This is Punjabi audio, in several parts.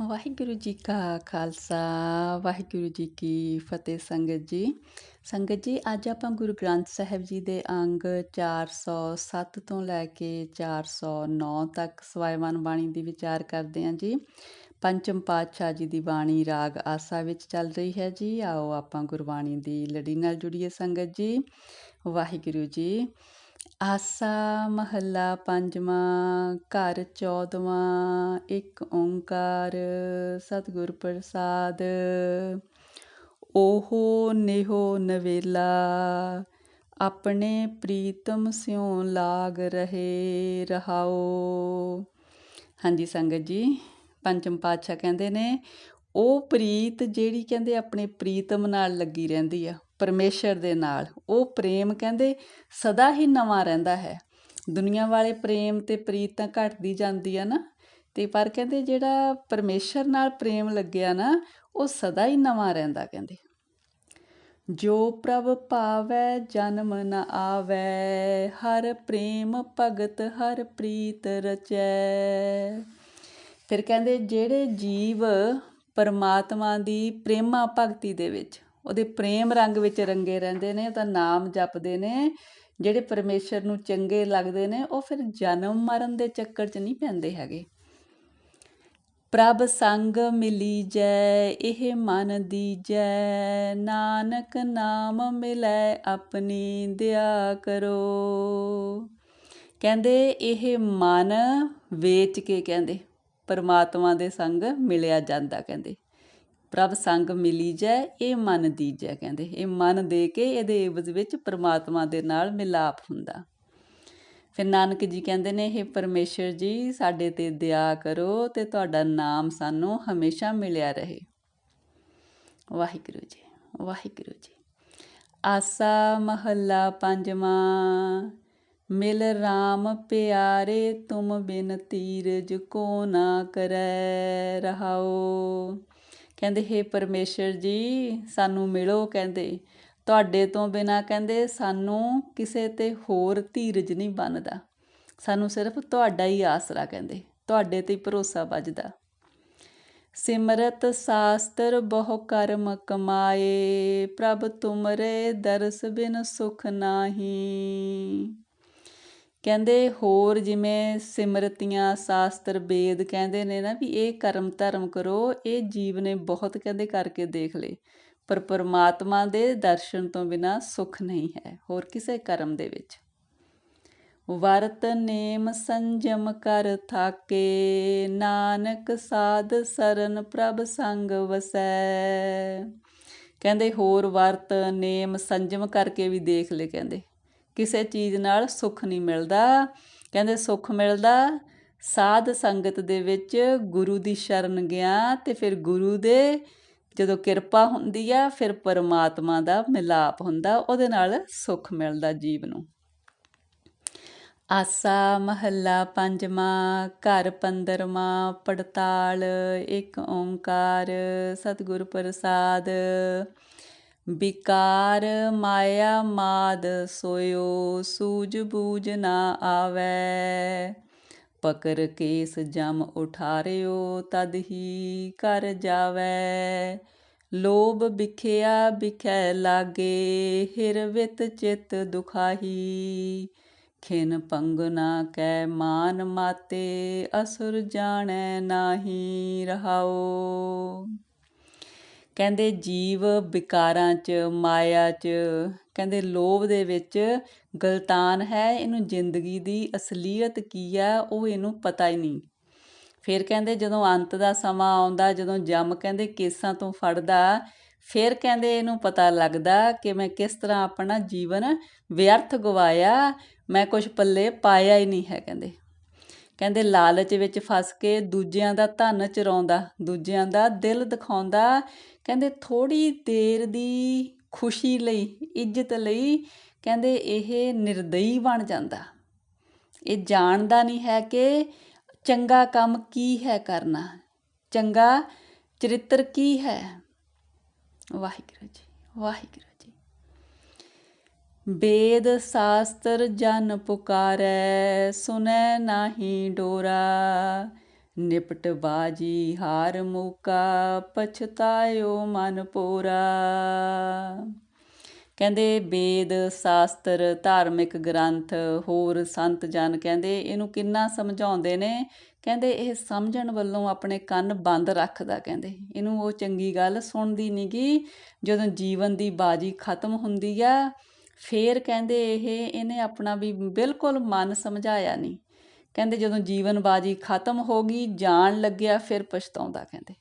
ਵਾਹਿਗੁਰੂ ਜੀ ਕਾ ਖਾਲਸਾ, ਵਾਹਿਗੁਰੂ ਜੀ ਕੀ ਫਤਿਹ ਸੰਗਤ ਜੀ। ਸੰਗਤ ਜੀ, ਅੱਜ ਆਪਾਂ ਗੁਰੂ ਗ੍ਰੰਥ ਸਾਹਿਬ ਜੀ ਦੇ ਅੰਗ 407 ਤੋਂ ਲੈ ਕੇ 409 ਤੱਕ ਸਵਾਇਮਾਨ ਬਾਣੀ ਦੀ ਵਿਚਾਰ ਕਰਦੇ ਹਾਂ ਜੀ। ਪੰਚਮ ਪਾਤਸ਼ਾਹ ਜੀ ਦੀ ਬਾਣੀ ਰਾਗ ਆਸਾ ਵਿੱਚ ਚੱਲ ਰਹੀ ਹੈ ਜੀ। ਆਓ ਆਪਾਂ ਗੁਰਬਾਣੀ ਦੀ ਲੜੀ ਨਾਲ ਜੁੜੀਏ ਸੰਗਤ ਜੀ। ਵਾਹਿਗੁਰੂ ਜੀ ਆਸਾ ਮਹੱਲਾ ਪੰਜਵਾਂ, ਘਰ ਚੌਦਵਾਂ, ਇੱਕ ਓੰਕਾਰ, ਸਤਿਗੁਰ ਪ੍ਰਸਾਦ। ਓਹੋ ਨਿਹੋ ਨਵੇਲਾ, ਆਪਣੇ ਪ੍ਰੀਤਮ ਸਿਉ ਲਾਗ ਰਹੇ ਰਹਾਓ। ਹਾਂਜੀ ਸੰਗਤ ਜੀ ਪੰਚਮ ਪਾਤਸ਼ਾਹ ਕਹਿੰਦੇ ਨੇ, ਉਹ ਪ੍ਰੀਤ ਜਿਹੜੀ ਕਹਿੰਦੇ ਆਪਣੇ ਪ੍ਰੀਤਮ ਨਾਲ ਲੱਗੀ ਰਹਿੰਦੀ ਆ। ਪਰਮੇਸ਼ਰ ਦੇ ਨਾਲ। ਉਹ ਪ੍ਰੇਮ ਕਹਿੰਦੇ ਸਦਾ ਹੀ ਨਵਾਂ ਰਹਿੰਦਾ ਹੈ। ਦੁਨੀਆ ਵਾਲੇ ਪ੍ਰੇਮ ਤੇ ਪ੍ਰੀਤ ਤਾਂ ਘਟਦੀ ਜਾਂਦੀ ਆ ਨਾ। ਤੇ ਪਰ ਕਹਿੰਦੇ ਜਿਹੜਾ ਪਰਮੇਸ਼ਰ ਨਾਲ ਪ੍ਰੇਮ ਲੱਗਿਆ ਨਾ, ਉਹ ਸਦਾ ਹੀ ਨਵਾਂ ਰਹਿੰਦਾ ਕਹਿੰਦੇ। ਜੋ ਪ੍ਰਭ ਪਾਵੈ, ਜਨਮ ਨ ਆਵੈ, ਹਰ ਪ੍ਰੇਮ ਭਗਤ, ਹਰ ਪ੍ਰੀਤ ਰਚੈ। ਫਿਰ ਕਹਿੰਦੇ ਜਿਹੜੇ ਜੀਵ ਪਰਮਾਤਮਾ ਦੀ ਪ੍ਰੇਮਾ ਭਗਤੀ ਦੇ ਵਿੱਚ ਉਹਦੇ ਪ੍ਰੇਮ ਰੰਗ ਵਿੱਚ ਰੰਗੇ ਰਹਿੰਦੇ ਨੇ, ਉਹਦਾ ਨਾਮ ਜਪਦੇ ਨੇ, ਜਿਹੜੇ ਪਰਮੇਸ਼ਰ ਨੂੰ ਚੰਗੇ ਲੱਗਦੇ ਨੇ, ਉਹ ਫਿਰ ਜਨਮ ਮਰਨ ਦੇ ਚੱਕਰ 'ਚ ਨਹੀਂ ਪੈਂਦੇ ਹੈਗੇ। ਪ੍ਰਭ ਸੰਗ ਮਿਲੀ ਜੈ ਇਹ ਮਨ ਦੀਜੈ, ਨਾਨਕ ਨਾਮ ਮਿਲੈ, ਆਪਣੀ ਦਿਆ ਕਰੋ। ਕਹਿੰਦੇ ਇਹ ਮਨ ਵੇਚ ਕੇ ਕਹਿੰਦੇ, ਪਰਮਾਤਮਾ ਦੇ ਸੰਗ ਮਿਲਿਆ ਜਾਂਦਾ ਕਹਿੰਦੇ। ਪ੍ਰਭ ਸੰਗ ਮਿਲੀ ਜੈ, ਇਹ ਮਨ ਦੀਜੈ ਕਹਿੰਦੇ। ਇਹ ਮਨ ਦੇ ਕੇ ਇਹਦੇ ਇਵਜ਼ ਵਿੱਚ ਪ੍ਰਮਾਤਮਾ ਦੇ ਨਾਲ ਮਿਲਾਪ ਹੁੰਦਾ। ਫਿਰ ਨਾਨਕ ਜੀ ਕਹਿੰਦੇ ਨੇ ਇਹ ਪਰਮੇਸ਼ਰ ਜੀ, ਸਾਡੇ ਤੇ ਦਇਆ ਕਰੋ ਤੇ ਤੁਹਾਡਾ ਨਾਮ ਸਾਨੂੰ ਹਮੇਸ਼ਾ ਮਿਲਿਆ ਰਹੇ। ਵਾਹਿਗੁਰੂ ਜੀ ਵਾਹਿਗੁਰੂ ਜੀ। ਆਸਾ ਮਹੱਲਾ ਪੰਜਵਾਂ, ਮਿਲ RAM ਪਿਆਰੇ, ਤੁਮ ਬਿਨ ਤੀਰਜ ਕੋ ਨਾ ਕਰੈ ਰਹਾਓ ਕਹਿੰਦੇ हे ਪਰਮੇਸ਼ਰ ਜੀ, ਸਾਨੂੰ ਮਿਲੋ। ਕਹਿੰਦੇ, ਤੁਹਾਡੇ ਤੋਂ ਬਿਨਾ ਕਹਿੰਦੇ, ਸਾਨੂੰ ਕਿਸੇ ਤੇ ਹੋਰ ਧੀਰਜ ਨਹੀਂ ਬਣਦਾ। ਸਾਨੂੰ ਸਿਰਫ ਤੁਹਾਡਾ ਹੀ ਆਸਰਾ ਕਹਿੰਦੇ, ਤੁਹਾਡੇ ਤੇ ਭਰੋਸਾ ਵੱਜਦਾ। ਸਿਮਰਤ ਸਾਸਤਰ ਬਹੁ ਕਰਮ ਕਮਾਏ, ਪ੍ਰਭ ਤੁਮਰੇ ਦਰਸ ਬਿਨ ਸੁਖ ਨਾਹੀ। ਕਹਿੰਦੇ ਹੋਰ ਜਿਵੇਂ ਸਿਮਰਤੀਆਂ, ਸ਼ਾਸਤਰ ਵੇਦ ਕਹਿੰਦੇ ਨੇ ਨਾ ਵੀ ਇਹ ਕਰਮ ਧਰਮ ਕਰੋ, ਇਹ ਜੀਵ ਨੇ ਬਹੁਤ ਕਹਿੰਦੇ ਕਰਕੇ ਦੇਖ ਲਏ। ਪਰ ਪਰਮਾਤਮਾ ਦੇ ਦਰਸ਼ਨ ਤੋਂ ਬਿਨਾ ਸੁਖ ਨਹੀਂ ਹੈ। ਹੋਰ ਕਿਸੇ ਕਰਮ ਦੇ ਵਿੱਚ? ਵਰਤ ਨੇਮ ਸੰਜਮ ਕਰ ਥਾਕੇ, ਨਾਨਕ ਸਾਧ ਸਰਨ ਪ੍ਰਭ ਸੰਗ ਵਸੈ। ਕਹਿੰਦੇ ਹੋਰ ਵਰਤ ਨੇਮ ਸੰਜਮ ਕਰਕੇ ਵੀ ਦੇਖ ਲੈ ਕਹਿੰਦੇ। ਕਿਸੇ ਚੀਜ਼ ਨਾਲ ਸੁੱਖ ਨਹੀਂ ਮਿਲਦਾ। ਕਹਿੰਦੇ ਸੁੱਖ ਮਿਲਦਾ ਸਾਧ ਸੰਗਤ ਦੇ ਵਿੱਚ ਗੁਰੂ ਦੀ ਸ਼ਰਨ ਗਿਆ ਤੇ ਫਿਰ ਗੁਰੂ ਦੇ ਜਦੋਂ ਕਿਰਪਾ ਹੁੰਦੀ ਆ, ਫਿਰ ਪਰਮਾਤਮਾ ਦਾ ਮਿਲਾਪ ਹੁੰਦਾ, ਉਹਦੇ ਨਾਲ ਸੁੱਖ ਮਿਲਦਾ ਜੀਵ ਨੂੰ। ਆਸਾ ਮਹੱਲਾ ਪੰਜਵਾਂ, ਘਰ ਪੰਦਰਵਾਂ, ਪੜਤਾਲ ਇੱਕ ਓੰਕਾਰ, ਸਤਿਗੁਰ ਪ੍ਰਸਾਦ। ਵਿਕਾਰ ਮਾਇਆ ਮਾਦ ਸੋਇਓ ਸੂਝ ਬੂਝ ਨਾ ਆਵੈ। ਪਕਰ ਕੇਸ ਜਮ ਉਠਾਰਿਓ ਤਦ ਹੀ ਕਰ ਜਾਵੈ। ਲੋਭ ਵਿਖਿਆ ਵਿਖੈ ਲਾਗੇ, ਹਿਰ ਵਿਤ ਚਿਤ ਦੁਖਾਹੀ। ਖਿਨ ਪੰਗਨਾ ਕੈ ਮਾਨ ਮਾਤੇ, ਅਸੁਰ ਜਾਣੈ ਨਾਹੀ ਰਹਾਓ। ਕਹਿੰਦੇ ਜੀਵ ਵਿਕਾਰਾਂ 'ਚ, ਮਾਇਆ 'ਚ, ਕਹਿੰਦੇ ਲੋਭ ਦੇ ਵਿੱਚ ਗਲਤਾਨ ਹੈ, ਇਹਨੂੰ ਜ਼ਿੰਦਗੀ ਦੀ ਅਸਲੀਅਤ ਕੀ ਆ ਉਹ ਇਹਨੂੰ ਪਤਾ ਹੀ ਨਹੀਂ। ਫਿਰ ਕਹਿੰਦੇ ਜਦੋਂ ਅੰਤ ਦਾ ਸਮਾਂ ਆਉਂਦਾ, ਜਦੋਂ ਜਮ ਕਹਿੰਦੇ ਕੇਸਾਂ ਤੋਂ ਫੜਦਾ, ਫਿਰ ਕਹਿੰਦੇ ਇਹਨੂੰ ਪਤਾ ਲੱਗਦਾ ਕਿ ਮੈਂ ਕਿਸ ਤਰ੍ਹਾਂ ਆਪਣਾ ਜੀਵਨ ਵਿਅਰਥ ਗਵਾਇਆ, ਮੈਂ ਕੁਝ ਪੱਲੇ ਪਾਇਆ ਹੀ ਨਹੀਂ ਹੈ ਕਹਿੰਦੇ। ਕਹਿੰਦੇ ਲਾਲਚ ਵਿੱਚ ਫਸ ਕੇ ਦੂਜਿਆਂ ਦਾ ਧਨ ਚਰਾਉਂਦਾ, ਦੂਜਿਆਂ ਦਾ ਦਿਲ ਦਿਖਾਉਂਦਾ। ਕਹਿੰਦੇ ਥੋੜੀ ਦੇਰ ਦੀ ਖੁਸ਼ੀ ਲਈ, ਇੱਜ਼ਤ ਲਈ ਕਹਿੰਦੇ ਇਹ ਨਿਰਦਈ ਬਣ ਜਾਂਦਾ। ਇਹ ਜਾਣਦਾ ਨਹੀਂ ਹੈ ਕਿ ਚੰਗਾ ਕੰਮ ਕੀ ਹੈ ਕਰਨਾ, ਚੰਗਾ ਚਰਿੱਤਰ ਕੀ ਹੈ। ਵਾਹਿਗੁਰੂ ਜੀ, ਵਾਹਿਗੁਰੂ। ਬੇਦ ਸ਼ਾਸਤਰ ਜਨ ਪੁਕਾਰੈ, ਸੁਨੈ ਨਾਹੀ ਡੋਰਾ। ਨਿਪਟ ਬਾਜੀ ਹਾਰ ਮੂਕਾ, ਪਛਤਾਇਓ ਮਨ ਪੋਰਾ। ਕਹਿੰਦੇ ਵੇਦ ਸ਼ਾਸਤਰ ਧਾਰਮਿਕ ਗ੍ਰੰਥ, ਹੋਰ ਸੰਤ ਜਨ ਕਹਿੰਦੇ ਇਹਨੂੰ ਕਿੰਨਾ ਸਮਝਾਉਂਦੇ ਨੇ? ਕਹਿੰਦੇ ਇਹ ਸਮਝਣ ਵੱਲੋਂ ਆਪਣੇ ਕੰਨ ਬੰਦ ਰੱਖਦਾ ਕਹਿੰਦੇ। ਇਹਨੂੰ ਉਹ ਚੰਗੀ ਗੱਲ ਸੁਣਦੀ ਨਹੀਂਗੀ ਜਦੋਂ ਜੀਵਨ ਦੀ ਬਾਜੀ ਖਤਮ ਹੁੰਦੀ ਆ ਫੇਰ ਕਹਿੰਦੇ ਇਹ, ਇਹਨੇ ਆਪਣਾ ਵੀ ਬਿਲਕੁਲ ਮਨ ਸਮਝਾਇਆ ਨਹੀਂ। ਕਹਿੰਦੇ ਜਦੋਂ ਜੀਵਨ ਬਾਜੀ ਖਤਮ ਹੋ ਗਈ, ਜਾਣ ਲੱਗਿਆ, ਫਿਰ ਪਛਤਾਉਂਦਾ ਕਹਿੰਦੇ।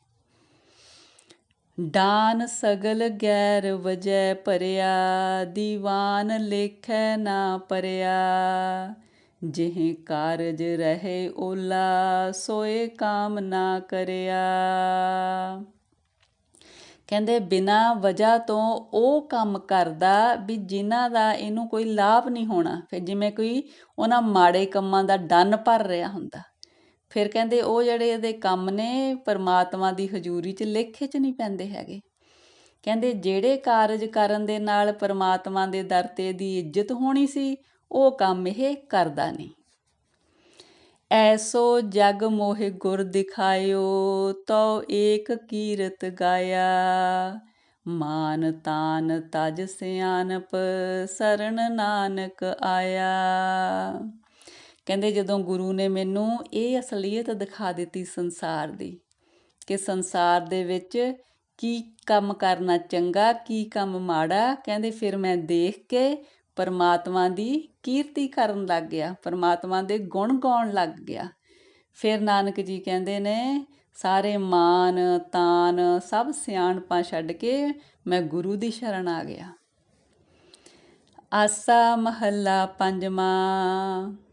ਡਾਨ ਸਗਲ ਗੈਰ ਵਜੈ ਭਰਿਆ, ਦੀਵਾਨ ਲੇਖੈ ਨਾ ਪਰਿਆ। ਜਿਹੇ ਕਾਰਜ ਰਹੇ ਓਲਾ, ਸੋਏ ਕਾਮ ਨਾ ਕਰਿਆ। ਕਹਿੰਦੇ ਬਿਨਾਂ ਵਜ੍ਹਾ ਤੋਂ ਉਹ ਕੰਮ ਕਰਦਾ ਵੀ ਜਿਨ੍ਹਾਂ ਦਾ ਇਹਨੂੰ ਕੋਈ ਲਾਭ ਨਹੀਂ ਹੋਣਾ। ਫਿਰ ਜਿਵੇਂ ਕੋਈ ਉਹਨਾਂ ਮਾੜੇ ਕੰਮਾਂ ਦਾ ਡੰਨ ਭਰ ਰਿਹਾ ਹੁੰਦਾ। ਫਿਰ ਕਹਿੰਦੇ ਉਹ ਜਿਹੜੇ ਇਹਦੇ ਕੰਮ ਨੇ ਪਰਮਾਤਮਾ ਦੀ ਹਜ਼ੂਰੀ 'ਚ ਲੇਖੇ 'ਚ ਨਹੀਂ ਪੈਂਦੇ ਹੈਗੇ। ਕਹਿੰਦੇ ਜਿਹੜੇ ਕਾਰਜ ਕਰਨ ਦੇ ਨਾਲ ਪਰਮਾਤਮਾ ਦੇ ਦਰ ਤੇ ਦੀ ਇੱਜ਼ਤ ਹੋਣੀ ਸੀ, ਉਹ ਕੰਮ ਇਹ ਕਰਦਾ ਨਹੀਂ। ਐਸੋ ਜਗ ਮੋਹਿ ਗੁਰ ਦਿਖਾਇਓ, ਤਉ ਏਕ ਕੀਰਤ ਗਾਇਆ। ਮਾਨ ਤਾਨ ਤਜ ਸਿਆਨਪ ਸਰਣ ਨਾਨਕ ਆਇਆ। ਕਹਿੰਦੇ ਜਦੋਂ ਗੁਰੂ ਨੇ ਮੈਨੂੰ ਇਹ ਅਸਲੀਅਤ ਦਿਖਾ ਦਿੱਤੀ ਸੰਸਾਰ ਦੀ, ਕਿ ਸੰਸਾਰ ਦੇ ਵਿੱਚ ਕੀ ਕੰਮ ਕਰਨਾ ਚੰਗਾ, ਕੀ ਕੰਮ ਮਾੜਾ, ਕਹਿੰਦੇ ਫਿਰ ਮੈਂ ਦੇਖ ਕੇ ਪਰਮਾਤਮਾ ਦੀ ਕੀਰਤੀ ਕਰਨ ਲੱਗ ਗਿਆ, ਪਰਮਾਤਮਾ ਦੇ ਗੁਣ ਗਾਉਣ ਲੱਗ ਗਿਆ। ਫਿਰ ਨਾਨਕ ਜੀ ਕਹਿੰਦੇ ਨੇ, ਸਾਰੇ ਮਾਨ, ਤਾਨ, ਸਭ ਸਿਆਣਪਾਂ ਛੱਡ ਕੇ ਮੈਂ ਗੁਰੂ ਦੀ ਸ਼ਰਨ ਆ ਗਿਆ। ਆਸਾ ਮਹੱਲਾ ਪੰਜਵਾਂ।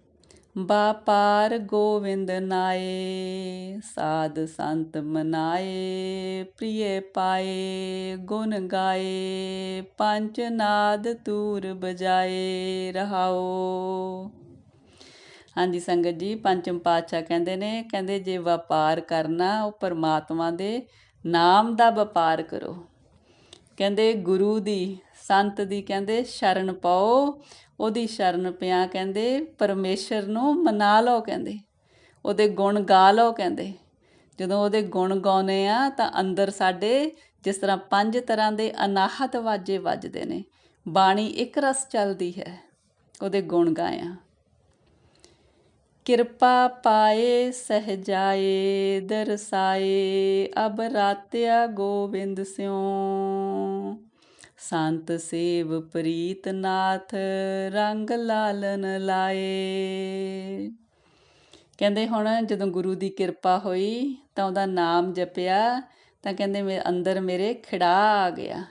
ਬਾਪਾਰ ਗੋਵਿੰਦ ਨਾਏ, ਸਾਧ ਸੰਤ ਮਨਾਏ, ਪ੍ਰਿਯ ਪਾਏ, ਗੁਣ ਗਾਏ, ਪੰਜ ਨਾਦ ਤੂਰ ਬਜਾਏ, ਰਹਾਓ। ਹਾਂਜੀ ਸੰਗਤ ਜੀ, ਪੰਚਮ ਪਾਤਸ਼ਾਹ ਕਹਿੰਦੇ ਨੇ, ਕਹਿੰਦੇ ਜੇ ਵਪਾਰ ਕਰਨਾ ਉਹ ਪਰਮਾਤਮਾ ਦੇ ਨਾਮ ਦਾ ਵਪਾਰ ਕਰੋ। ਕਹਿੰਦੇ ਗੁਰੂ ਦੀ ਸੰਤ ਦੀ ਕਹਿੰਦੇ ਸ਼ਰਨ ਪਾਓ, ਉਹਦੀ ਸ਼ਰਨ ਪਿਆ ਕਹਿੰਦੇ ਪਰਮੇਸ਼ਰ ਨੂੰ ਮਨਾ ਲਓ ਕਹਿੰਦੇ, ਉਹਦੇ ਗੁਣ ਗਾ ਲਓ ਕਹਿੰਦੇ। ਜਦੋਂ ਉਹਦੇ ਗੁਣ ਗਾਉਨੇ ਆ ਤਾਂ ਅੰਦਰ ਸਾਡੇ ਜਿਸ ਤਰ੍ਹਾਂ ਪੰਜ ਤਰ੍ਹਾਂ ਦੇ ਅਨਾਹਤ ਵਾਜੇ ਵੱਜਦੇ ਨੇ, ਬਾਣੀ ਇੱਕ ਰਸ ਚੱਲਦੀ ਹੈ, ਉਹਦੇ ਗੁਣ ਗਾਇਆ। ਕਿਰਪਾ ਪਾਏ, ਸਹਜਾਏ, ਦਰਸਾਏ, ਅਬ ਰਾਤਿਆ ਗੋਬਿੰਦ ਸਿਉ। ਸੰਤ ਸੇਵ ਪ੍ਰੀਤ ਨਾਥ, ਰੰਗ ਲਾਲਨ ਲਾਏ। ਕਹਿੰਦੇ ਹੁਣ ਜਦੋਂ ਗੁਰੂ ਦੀ ਕਿਰਪਾ ਹੋਈ ਤਾਂ ਉਹਦਾ ਨਾਮ ਜਪਿਆ, ਤਾਂ ਕਹਿੰਦੇ ਮੇਰੇ ਅੰਦਰ ਮੇਰੇ ਖਿੜਾ ਆ ਗਿਆ।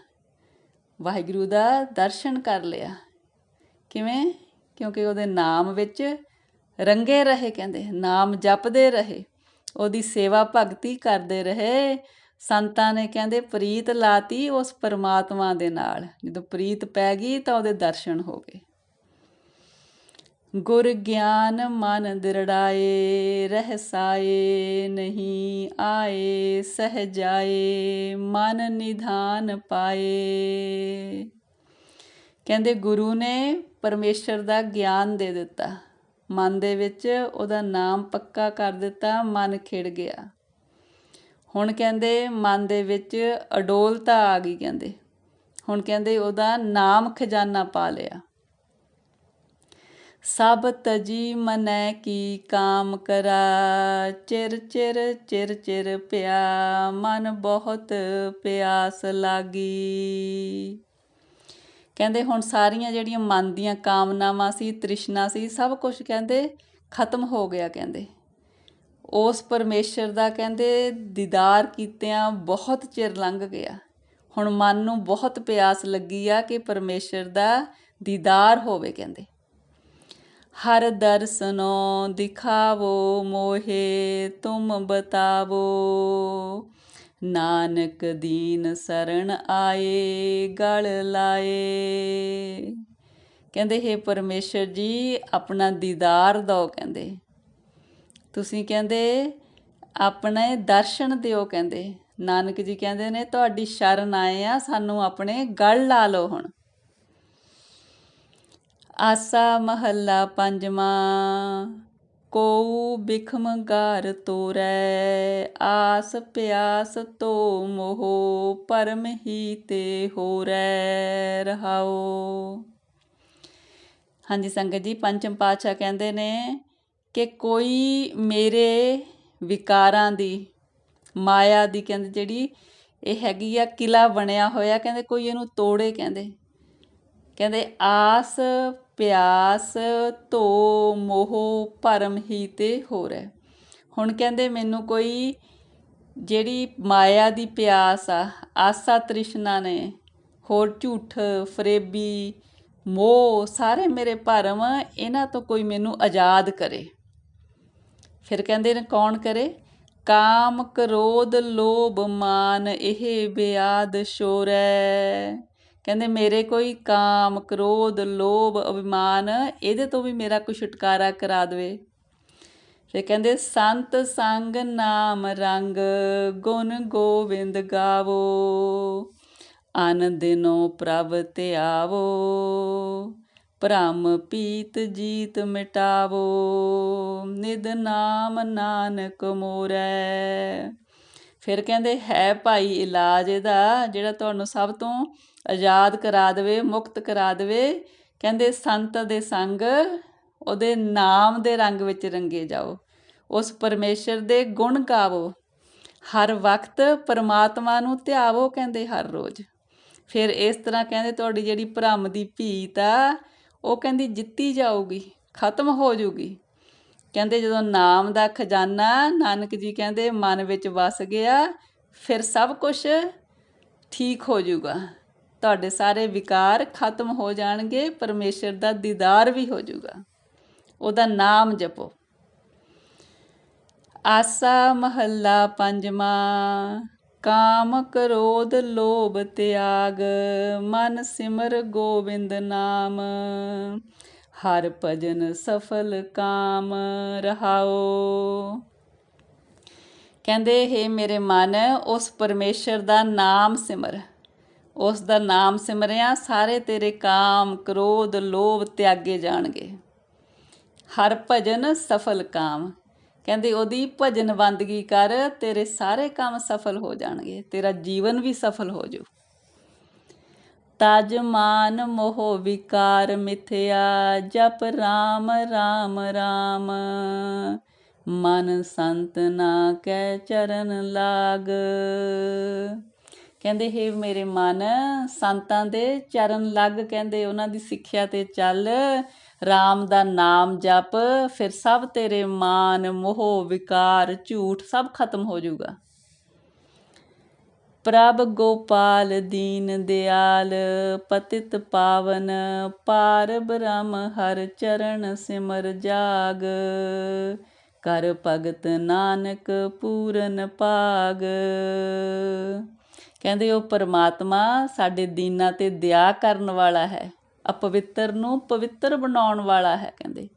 ਵਾਹਿਗੁਰੂ ਦਾ ਦਰਸ਼ਨ ਕਰ ਲਿਆ। ਕਿਵੇਂ? ਕਿਉਂਕਿ ਉਹਦੇ ਨਾਮ ਵਿੱਚ ਰੰਗੇ ਰਹੇ ਕਹਿੰਦੇ, ਨਾਮ ਜਪਦੇ ਰਹੇ, ਉਹਦੀ ਸੇਵਾ ਭਗਤੀ ਕਰਦੇ ਰਹੇ। ਸੰਤਾਂ ਨੇ ਕਹਿੰਦੇ, ਪ੍ਰੀਤ ਲਾਤੀ ਉਸ ਪਰਮਾਤਮਾ ਦੇ ਨਾਲ। ਜਦੋਂ ਪ੍ਰੀਤ ਪੈ ਗਈ ਤਾਂ ਉਹਦੇ ਦਰਸ਼ਨ ਹੋ ਗਏ। ਗੁਰ ਗਿਆਨ ਮਨ ਦਿਰੜਾਏ, ਰਹਿਸਾਏ ਨਹੀਂ ਆਏ, ਸਹਜਾਏ, ਮਨ ਨਿਧਾਨ ਪਾਏ। ਕਹਿੰਦੇ ਗੁਰੂ ਨੇ ਪਰਮੇਸ਼ਰ ਦਾ ਗਿਆਨ ਦੇ ਦਿੱਤਾ। ਮਨ ਦੇ ਵਿੱਚ ਉਹਦਾ ਨਾਮ ਪੱਕਾ ਕਰ ਦਿੱਤਾ, ਮਨ ਖਿੜ ਗਿਆ। ਹੁਣ ਕਹਿੰਦੇ ਮਨ ਦੇ ਵਿੱਚ ਅਡੋਲਤਾ ਆ ਗਈ ਕਹਿੰਦੇ। ਹੁਣ ਕਹਿੰਦੇ ਉਹਦਾ ਨਾਮ ਖਜ਼ਾਨਾ ਪਾ ਲਿਆ। ਸਭ ਤਜੀ ਮਨੈ ਕੀ ਕਾਮ ਕਰਾ, ਚਿਰ ਚਿਰ ਚਿਰ ਚਿਰ ਪਿਆ, ਮਨ ਬਹੁਤ ਪਿਆਸ ਲਾਗੀ। ਕਹਿੰਦੇ ਹੁਣ ਸਾਰੀਆਂ ਜਿਹੜੀਆਂ ਮਨ ਦੀਆਂ ਕਾਮਨਾਵਾਂ ਸੀ, ਤ੍ਰਿਸ਼ਨਾ ਸੀ, ਸਭ ਕੁਝ ਕਹਿੰਦੇ ਖਤਮ ਹੋ ਗਿਆ ਕਹਿੰਦੇ। ਉਸ ਪਰਮੇਸ਼ਰ ਦਾ ਕਹਿੰਦੇ ਦੀਦਾਰ ਕੀਤਿਆਂ ਬਹੁਤ ਚਿਰ ਲੰਘ ਗਿਆ। ਹੁਣ ਮਨ ਨੂੰ ਬਹੁਤ ਪਿਆਸ ਲੱਗੀ ਆ ਕਿ ਪਰਮੇਸ਼ਰ ਦਾ ਦੀਦਾਰ ਹੋਵੇ ਕਹਿੰਦੇ। ਹਰ ਦਰਸਨੋ ਦਿਖਾਵੋ ਮੋਹੇ, ਤੁਮ ਬਤਾਵੋ। ਨਾਨਕ ਦੀਨ ਸਰਣ ਆਏ, ਗਲ ਲਾਏ। ਕਹਿੰਦੇ, ਹੈ ਪਰਮੇਸ਼ਰ ਜੀ, ਆਪਣਾ ਦੀਦਾਰ ਦਿਓ, ਕਹਿੰਦੇ। ਤੁਸੀਂ ਕਹਿੰਦੇ, ਆਪਣੇ ਦਰਸ਼ਨ ਦਿਓ, ਕਹਿੰਦੇ। ਨਾਨਕ ਜੀ ਕਹਿੰਦੇ ਨੇ, ਤੁਹਾਡੀ ਸ਼ਰਨ ਆਏ ਆ, ਸਾਨੂੰ ਆਪਣੇ ਗਲ ਲਾ ਲਓ ਹੁਣ। ਆਸਾ ਮਹੱਲਾ ਪੰਜਵਾਂ। ਕੋ ਬਿਖਮ ਗਾਰ ਤੋਰੈ, ਆਸ ਪਿਆਸ ਤੋ ਮੋਹ, ਪਰਮ ਹੀ ਤੇ ਹੋਰੈ ਰਹਾਓ ਹਾਂਜੀ ਸੰਗਤ ਜੀ, ਪੰਚਮ ਪਾਤਸ਼ਾਹ ਕਹਿੰਦੇ ਨੇ ਕਿ ਕੋਈ ਮੇਰੇ ਵਿਕਾਰਾਂ ਦੀ, ਮਾਇਆ ਦੀ, ਕਹਿੰਦੇ ਜਿਹੜੀ ਇਹ ਹੈਗੀ ਆ, ਕਿਲਾ ਬਣਿਆ ਹੋਇਆ, ਕਹਿੰਦੇ ਕੋਈ ਇਹਨੂੰ ਤੋੜੇ, ਕਹਿੰਦੇ। ਕਹਿੰਦੇ ਆਸ, ਪਿਆਸ ਧੋ ਮੋਹ, ਭਰਮ ਹੀ ਤੇ ਹੋਰ ਹੈ। ਹੁਣ ਕਹਿੰਦੇ ਮੈਨੂੰ ਕੋਈ ਜਿਹੜੀ ਮਾਇਆ ਦੀ ਪਿਆਸ ਆ, ਆਸਾ ਤ੍ਰਿਸ਼ਨਾ ਨੇ, ਹੋਰ ਝੂਠ, ਫਰੇਬੀ, ਮੋਹ, ਸਾਰੇ ਮੇਰੇ ਭਰਮ ਇਹਨਾਂ ਤੋਂ ਕੋਈ ਮੈਨੂੰ ਆਜ਼ਾਦ ਕਰੇ। ਫਿਰ ਕਹਿੰਦੇ ਨੇ ਕੌਣ ਕਰੇ? ਕਾਮ ਕ੍ਰੋਧ ਲੋਭ ਮਾਨ, ਇਹ ਬਿਆਦ ਸ਼ੋਰੈ। ਕਹਿੰਦੇ, ਮੇਰੇ ਕੋਈ ਕਾਮ, ਕ੍ਰੋਧ, ਲੋਭ, ਅਭਿਮਾਨ, ਇਹਦੇ ਤੋਂ ਵੀ ਮੇਰਾ ਕੋਈ ਛੁਟਕਾਰਾ ਕਰਾ ਦੇਵੇ। ਫਿਰ ਕਹਿੰਦੇ, ਸੰਤ ਸੰਗ ਨਾਮ ਰੰਗ, ਗੁਣ ਗੋਵਿੰਦ ਗਾਵੋ ਆਨੰਦਿਨੋ ਪ੍ਰਭ ਧਿਆਵੋ, ਭ੍ਰਮ ਪੀਤ ਜੀਤ ਮਿਟਾਵੋ ਨਿਦ ਨਾਮ ਨਾਨਕ ਮੋਰੈ। ਫਿਰ ਕਹਿੰਦੇ, ਹੈ ਭਾਈ ਇਲਾਜ ਇਹਦਾ ਜਿਹੜਾ ਤੁਹਾਨੂੰ ਸਭ ਤੋਂ ਆਜ਼ਾਦ ਕਰਾ ਦੇਵੇ, ਮੁਕਤ ਕਰਾ ਦੇਵੇ। ਕਹਿੰਦੇ ਸੰਤ ਦੇ ਸੰਗ ਉਹਦੇ ਨਾਮ ਦੇ ਰੰਗ ਵਿੱਚ ਰੰਗੇ ਜਾਓ। ਉਸ ਪਰਮੇਸ਼ਰ ਦੇ ਗੁਣ ਗਾਵੋ। ਹਰ ਵਕਤ ਪਰਮਾਤਮਾ ਨੂੰ ਧਿਆਵੋ ਕਹਿੰਦੇ ਹਰ ਰੋਜ਼। ਫਿਰ ਇਸ ਤਰ੍ਹਾਂ ਕਹਿੰਦੇ ਤੁਹਾਡੀ ਜਿਹੜੀ ਭ੍ਰਮ ਦੀ ਭੀਤ ਆ, ਉਹ ਕਹਿੰਦੀ ਜਿੱਤੀ ਜਾਊਗੀ, ਖਤਮ ਹੋ ਜਾਊਗੀ ਕਹਿੰਦੇ ਜਦੋਂ ਨਾਮ ਦਾ ਖਜ਼ਾਨਾ ਨਾਨਕ ਜੀ ਕਹਿੰਦੇ ਮਨ ਵਿੱਚ ਵਸ ਗਿਆ, ਫਿਰ ਸਭ ਕੁਝ ਠੀਕ ਹੋ ਜਾਊਗਾ ਤੁਹਾਡੇ ਸਾਰੇ ਵਿਕਾਰ ਖਤਮ ਹੋ ਜਾਣਗੇ, ਪਰਮੇਸ਼ਰ ਦਾ ਦੀਦਾਰ ਵੀ ਹੋ ਜਾਊਗਾ। ਉਹਦਾ ਨਾਮ ਜਪੋ। ਆਸਾ ਮਹੱਲਾ ਪੰਜਵਾਂ, ਕਾਮ ਕਰੋਧ ਲੋਭ ਤਿਆਗ, ਮਨ ਸਿਮਰ ਗੋਬਿੰਦ ਨਾਮ। ਹਰ ਭਜਨ ਸਫਲ ਕਾਮ ਰਹਾਓ। ਕਹਿੰਦੇ, ਹੈ ਮੇਰੇ ਮਨ, ਉਸ ਪਰਮੇਸ਼ਰ ਦਾ ਨਾਮ ਸਿਮਰ। ਉਸ ਦਾ ਨਾਮ ਸਿਮਰਿਆ, ਸਾਰੇ ਤੇਰੇ ਕਾਮ, ਕ੍ਰੋਧ, ਲੋਭ ਤਿਆਗੇ ਜਾਣਗੇ। ਹਰ ਭਜਨ ਸਫਲ ਕਾਮ। ਕਹਿੰਦੇ ਉਹਦੀ ਭਜਨ ਬੰਦਗੀ ਕਰ, ਤੇਰੇ ਸਾਰੇ ਕੰਮ ਸਫਲ ਹੋ ਜਾਣਗੇ, ਤੇਰਾ ਜੀਵਨ ਵੀ ਸਫਲ ਹੋ ਜਾਊ। ਤਜ ਮਾਨ ਮੋਹ ਵਿਕਾਰ ਮਿਥਿਆ, ਜਪ ਰਾਮ ਰਾਮ ਰਾਮ। ਮਨ ਸੰਤ ਨਾ ਕਹਿ ਚਰਨ ਲਾਗ। ਕਹਿੰਦੇ, ਹੈ ਮੇਰੇ ਮਨ, ਸੰਤਾਂ ਦੇ ਚਰਨ ਲੱਗ, ਕਹਿੰਦੇ, ਉਹਨਾਂ ਦੀ ਸਿੱਖਿਆ ਤੇ ਚੱਲ। RAM ਦਾ ਨਾਮ ਜਪ, ਫਿਰ ਸਭ ਤੇਰੇ ਮਾਨ, ਮੋਹ, ਵਿਕਾਰ, ਝੂਠ ਸਭ ਖਤਮ ਹੋ ਜਾਊਗਾ। ਪ੍ਰਭ ਗੋਪਾਲ ਦੀਨ ਦਿਆਲ, ਪਤਿਤ ਪਾਵਨ, ਪਾਰ ਬ੍ਰਹਮ ਹਰ ਚਰਨ ਸਿਮਰ ਜਾਗ। ਕਰ ਭਗਤ ਨਾਨਕ ਪੂਰਨ ਭਾਗ ਕਹਿੰਦੇ ਉਹ ਪਰਮਾਤਮਾ ਸਾਡੇ ਦੀਨਾਂ ਤੇ ਦਇਆ ਕਰਨ ਵਾਲਾ ਹੈ, ਅਪਵਿੱਤਰ ਨੂੰ ਪਵਿੱਤਰ ਬਣਾਉਣ ਵਾਲਾ ਹੈ ਕਹਿੰਦੇ।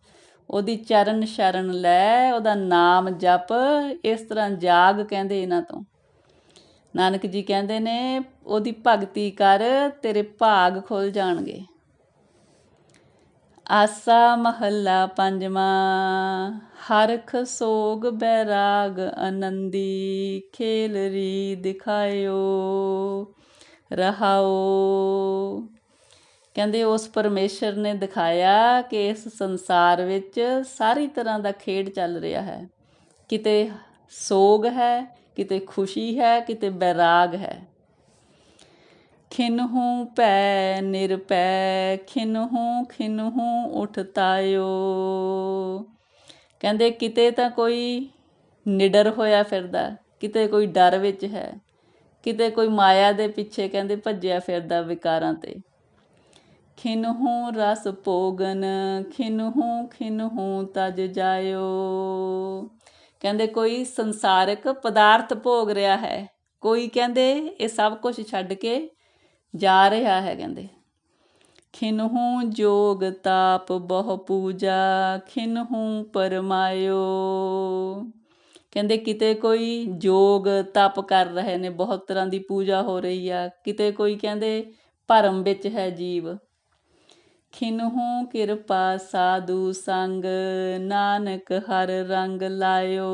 ਉਹਦੀ ਚਰਨ ਸ਼ਰਨ ਲੈ, ਉਹਦਾ ਨਾਮ ਜਪ, ਇਸ ਤਰ੍ਹਾਂ ਜਾਗ ਕਹਿੰਦੇ ਇਹਨਾਂ ਤੋਂ। ਨਾਨਕ ਜੀ ਕਹਿੰਦੇ ਨੇ, ਉਹਦੀ ਭਗਤੀ ਕਰ, ਤੇਰੇ ਭਾਗ ਖੁੱਲ ਜਾਣਗੇ। ਆਸਾ ਮਹੱਲਾ ਪੰਜਵਾਂ, ਹਰਖ ਸੋਗ ਬੈਰਾਗ ਆਨੰਦੀ, ਖੇਲ ਰੀ ਦਿਖਾਇਓ, ਰਹਾਓ। ਕਹਿੰਦੇ ਉਸ ਪਰਮੇਸ਼ਰ ਨੇ ਦਿਖਾਇਆ ਕਿ ਇਸ ਸੰਸਾਰ ਵਿੱਚ ਸਾਰੀ ਤਰ੍ਹਾਂ ਦਾ ਖੇਡ ਚੱਲ ਰਿਹਾ ਹੈ। ਕਿਤੇ ਸੋਗ ਹੈ, ਕਿਤੇ ਖੁਸ਼ੀ ਹੈ, ਕਿਤੇ ਬੈਰਾਗ ਹੈ। ਖਿਨਹੂ ਪੈ ਨਿਰਪੈ ਖਿਨਹੂ ਖਿਨਹੂ ਉਠਤਾਇਓ ਕਹਿੰਦੇ, ਕਿਤੇ ਤਾਂ ਕੋਈ ਨਿਡਰ ਹੋਇਆ ਫਿਰਦਾ, ਕਿਤੇ ਕੋਈ ਡਰ ਵਿੱਚ ਹੈ, ਕਿਤੇ ਕੋਈ ਮਾਇਆ ਦੇ ਪਿੱਛੇ ਕਹਿੰਦੇ ਭੱਜਿਆ ਫਿਰਦਾ ਵਿਕਾਰਾਂ ਤੇ। ਖਿਨਹੂ ਰਸ ਭੋਗਨ, ਖਿਨਹੂ ਖਿਨਹੂ ਤਜ ਜਾਇਓ। ਕਹਿੰਦੇ, ਕੋਈ ਸੰਸਾਰਿਕ ਪਦਾਰਥ ਭੋਗ ਰਿਹਾ ਹੈ, ਕੋਈ ਕਹਿੰਦੇ ਇਹ ਸਭ ਕੁਝ ਛੱਡ ਕੇ ਜਾ ਰਿਹਾ ਹੈ ਕਹਿੰਦੇ। ਖਿਨਹੂ ਜੋਗ ਤਾਪ ਬਹੁ ਪੂਜਾ, ਖਿਨਹੂ ਪਰਮਾਇਓ। ਕਹਿੰਦੇ ਕਿਤੇ ਕੋਈ ਜੋਗ ਤਪ ਕਰ ਰਹੇ ਨੇ, ਬਹੁਤ ਤਰ੍ਹਾਂ ਦੀ ਪੂਜਾ ਹੋ ਰਹੀ ਆ। ਕਿਤੇ ਕੋਈ ਕਹਿੰਦੇ ਭਰਮ ਵਿੱਚ ਹੈ ਜੀਵ। ਖਿਨਹੂ ਕਿਰਪਾ ਸਾਧੂ ਸੰਗ, ਨਾਨਕ ਹਰ ਰੰਗ ਲਾਇਓ।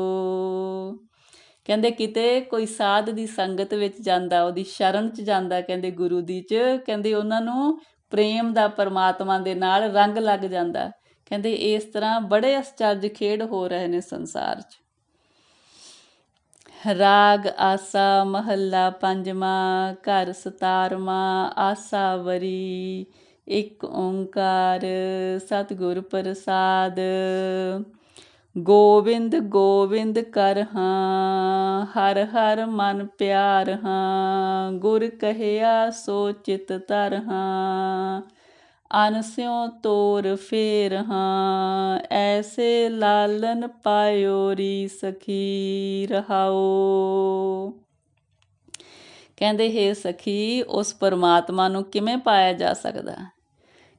ਕਹਿੰਦੇ ਕਿਤੇ ਕੋਈ ਸਾਧ ਦੀ ਸੰਗਤ ਵਿੱਚ ਜਾਂਦਾ, ਉਹਦੀ ਸ਼ਰਨ ਚ ਜਾਂਦਾ, ਕਹਿੰਦੇ ਗੁਰੂ ਦੀ ਚ, ਕਹਿੰਦੇ ਉਹਨਾਂ ਨੂੰ ਪ੍ਰੇਮ ਦਾ ਪਰਮਾਤਮਾ ਦੇ ਨਾਲ ਰੰਗ ਲੱਗ ਜਾਂਦਾ। ਕਹਿੰਦੇ ਇਸ ਤਰ੍ਹਾਂ ਬੜੇ ਅਸਚਰਜ ਖੇਡ ਹੋ ਰਹੇ ਨੇ ਸੰਸਾਰ 'ਚ। ਰਾਗ, ਆਸਾ, ਮਹੱਲਾ ਪੰਜਵਾਂ, ਘਰ ਸਤਾਰਵਾਂ, ਆਸਾ ਵਰੀ, ਇੱਕ ਓੰਕਾਰ, ਸਤਿਗੁਰ ਪ੍ਰਸਾਦ। ਗੋਬਿੰਦ ਗੋਬਿੰਦ ਕਰ ਹਾਂ, ਹਰ ਹਰ ਮਨ ਪਿਆਰ ਹਾਂ, ਗੁਰ ਕਹਿਆ ਸੋ ਚਿਤ ਧਰ ਹਾਂ। ਅਨਸਿਓ ਤੋਰ ਫੇਰ ਹਾਂ, ਐਸੇ ਲਾਲਨ ਪਾਇਓਰੀ ਸਖੀ ਰਹਾਓ। ਕਹਿੰਦੇ, ਹੈ ਸਖੀ, ਉਸ ਪਰਮਾਤਮਾ ਨੂੰ ਕਿਵੇਂ ਪਾਇਆ ਜਾ ਸਕਦਾ?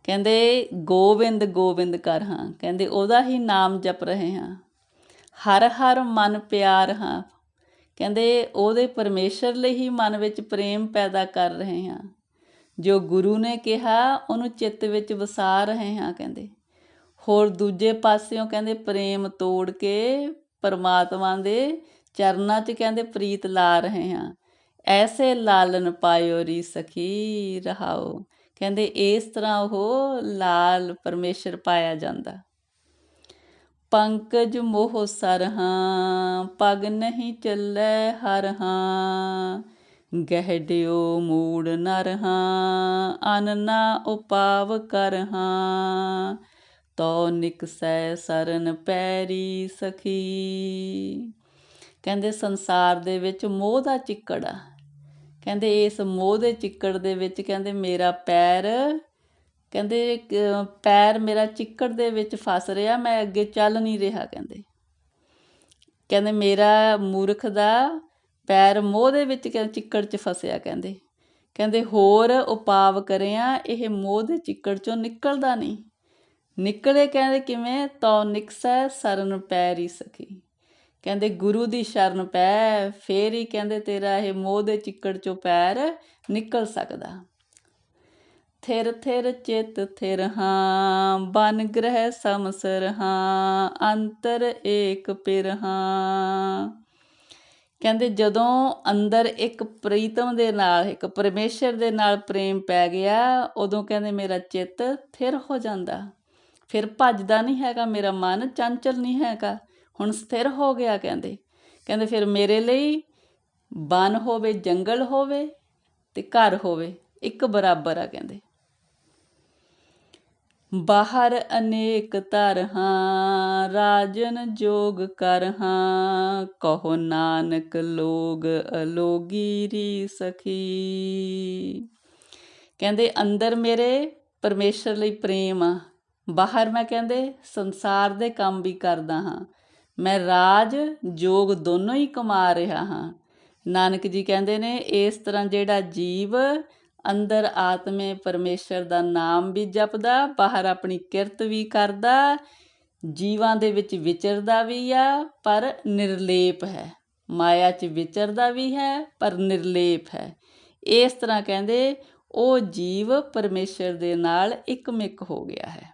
ਕਹਿੰਦੇ ਗੋਬਿੰਦ ਗੋਬਿੰਦ ਕਰ ਹਾਂ। ਕਹਿੰਦੇ ਉਹਦਾ ਹੀ ਨਾਮ ਜਪ ਰਹੇ ਹਾਂ। ਹਰ ਹਰ ਮਨ ਪਿਆਰ ਹਾਂ। ਕਹਿੰਦੇ ਉਹਦੇ ਪਰਮੇਸ਼ਰ ਲਈ ਹੀ ਮਨ ਵਿੱਚ ਪ੍ਰੇਮ ਪੈਦਾ ਕਰ ਰਹੇ ਹਾਂ। ਜੋ ਗੁਰੂ ਨੇ ਕਿਹਾ, ਉਹਨੂੰ ਚਿੱਤ ਵਿੱਚ ਵਸਾ ਰਹੇ ਹਾਂ ਕਹਿੰਦੇ। ਹੋਰ ਦੂਜੇ ਪਾਸਿਓਂ ਕਹਿੰਦੇ ਪ੍ਰੇਮ ਤੋੜ ਕੇ ਪਰਮਾਤਮਾ ਦੇ ਚਰਨਾਂ 'ਚ ਕਹਿੰਦੇ ਪ੍ਰੀਤ ਲਾ ਰਹੇ ਹਾਂ। ਐਸੇ ਲਾਲਨ ਪਾਇਓ ਰੀ ਸਖੀ ਰਹਾਓ। ਕਹਿੰਦੇ ਇਸ ਤਰ੍ਹਾਂ ਉਹ ਲਾਲ ਪਰਮੇਸ਼ਰ ਪਾਇਆ ਜਾਂਦਾ। ਪੰਕਜ ਮੋਹ ਸਰਹਾਂ ਪਗ ਨਹੀਂ ਚੱਲੇ ਹਰ ਹਾਂ। ਗਹਿੜਿਓ ਮੂੜ ਨਰ ਹਾਂ ਅਨਨਾ ਉਪਾਵ ਕਰ ਹਾਂ। ਤੋ ਨਿਕਸੈ ਸਰਨ ਪੈਰੀ ਸਖੀ। ਕਹਿੰਦੇ ਸੰਸਾਰ ਦੇ ਵਿੱਚ ਮੋਹ ਦਾ ਚਿੱਕੜ ਆ। ਕਹਿੰਦੇ ਇਸ ਮੋਹ ਦੇ ਚਿੱਕੜ ਦੇ ਵਿੱਚ ਕਹਿੰਦੇ ਮੇਰਾ ਪੈਰ, ਕਹਿੰਦੇ ਪੈਰ ਮੇਰਾ ਚਿੱਕੜ ਦੇ ਵਿੱਚ ਫਸ ਰਿਹਾ, ਮੈਂ ਅੱਗੇ ਚੱਲ ਨਹੀਂ ਰਿਹਾ ਕਹਿੰਦੇ। ਕਹਿੰਦੇ ਮੇਰਾ ਮੂਰਖ ਦਾ ਪੈਰ ਮੋਹ ਦੇ ਵਿੱਚ ਕਹਿੰਦੇ ਚਿੱਕੜ 'ਚ ਫਸਿਆ ਕਹਿੰਦੇ। ਕਹਿੰਦੇ ਹੋਰ ਉਪਾਵ ਕਰਿਆ, ਇਹ ਮੋਹ ਦੇ ਚਿੱਕੜ 'ਚੋਂ ਨਿਕਲਦਾ ਨਹੀਂ। ਨਿਕਲੇ ਕਹਿੰਦੇ ਕਿਵੇਂ? ਤੋ ਨਿਕਸੈ, ਸਰਨ ਪੈਰੀ ਸਖੀ। ਕਹਿੰਦੇ ਗੁਰੂ ਦੀ ਸ਼ਰਨ ਪੈ, ਫੇਰ ਹੀ ਕਹਿੰਦੇ ਤੇਰਾ ਇਹ ਮੋਹ ਦੇ ਚਿੱਕੜ ਚੋਂ ਪੈਰ ਨਿਕਲ ਸਕਦਾ। ਥਿਰ ਥਿਰ ਚਿਤ ਥਿਰ ਹਾਂ, ਬਨ ਗ੍ਰਹਿ ਸਮਸਰ ਹਾਂ, ਅੰਤਰ ਏਕ ਪਿਰ ਹਾਂ। ਕਹਿੰਦੇ ਜਦੋਂ ਅੰਦਰ ਇੱਕ ਪ੍ਰੀਤਮ ਦੇ ਨਾਲ, ਇੱਕ ਪਰਮੇਸ਼ਰ ਦੇ ਨਾਲ ਪ੍ਰੇਮ ਪੈ ਗਿਆ, ਉਦੋਂ ਕਹਿੰਦੇ ਮੇਰਾ ਚਿੱਤ ਥਿਰ ਹੋ ਜਾਂਦਾ। ਫਿਰ ਭੱਜਦਾ ਨਹੀਂ ਹੈਗਾ, ਮੇਰਾ ਮਨ ਚੰਚਲ ਨਹੀਂ ਹੈਗਾ। ਹੁਣ ਸਥਿਰ ਹੋ ਗਿਆ ਕਹਿੰਦੇ। ਕਹਿੰਦੇ ਫਿਰ ਮੇਰੇ ਲਈ ਬਨ ਹੋਵੇ, ਜੰਗਲ ਹੋਵੇ ਤੇ ਘਰ ਹੋਵੇ, ਇੱਕ ਬਰਾਬਰ ਆ ਕਹਿੰਦੇ। ਬਾਹਰ ਅਨੇਕ ਧਰ, ਰਾਜਨ ਜੋਗ ਕਰ ਹਾਂ ਕਹੋ ਨਾਨਕ ਲੋਗ ਅਲੋਗੀ ਰੀ ਸਖੀ। ਕਹਿੰਦੇ ਅੰਦਰ ਮੇਰੇ ਪਰਮੇਸ਼ਰ ਲਈ ਪ੍ਰੇਮ ਆ, ਬਾਹਰ ਮੈਂ ਕਹਿੰਦੇ ਸੰਸਾਰ ਦੇ ਕੰਮ ਵੀ ਕਰਦਾ ਹਾਂ ਮੈਂ ਰਾਜ, ਜੋਗ ਦੋਨੋਂ ਹੀ ਕਮਾ ਰਿਹਾ ਹਾਂ। ਨਾਨਕ ਜੀ ਕਹਿੰਦੇ ਨੇ, ਇਸ ਤਰ੍ਹਾਂ ਜਿਹੜਾ ਜੀਵ ਅੰਦਰ ਆਤਮੇ ਪਰਮੇਸ਼ਰ ਦਾ ਨਾਮ ਵੀ ਜਪਦਾ, ਬਾਹਰ ਆਪਣੀ ਕਿਰਤ ਵੀ ਕਰਦਾ, ਜੀਵਾਂ ਦੇ ਵਿੱਚ ਵਿਚਰਦਾ ਵੀ ਆ, ਪਰ ਨਿਰਲੇਪ ਹੈ। ਮਾਇਆ 'ਚ ਵਿਚਰਦਾ ਵੀ ਹੈ, ਪਰ ਨਿਰਲੇਪ ਹੈ। ਇਸ ਤਰ੍ਹਾਂ ਕਹਿੰਦੇ, ਉਹ ਜੀਵ ਪਰਮੇਸ਼ਰ ਦੇ ਨਾਲ ਇੱਕਮਿਕ ਹੋ ਗਿਆ ਹੈ।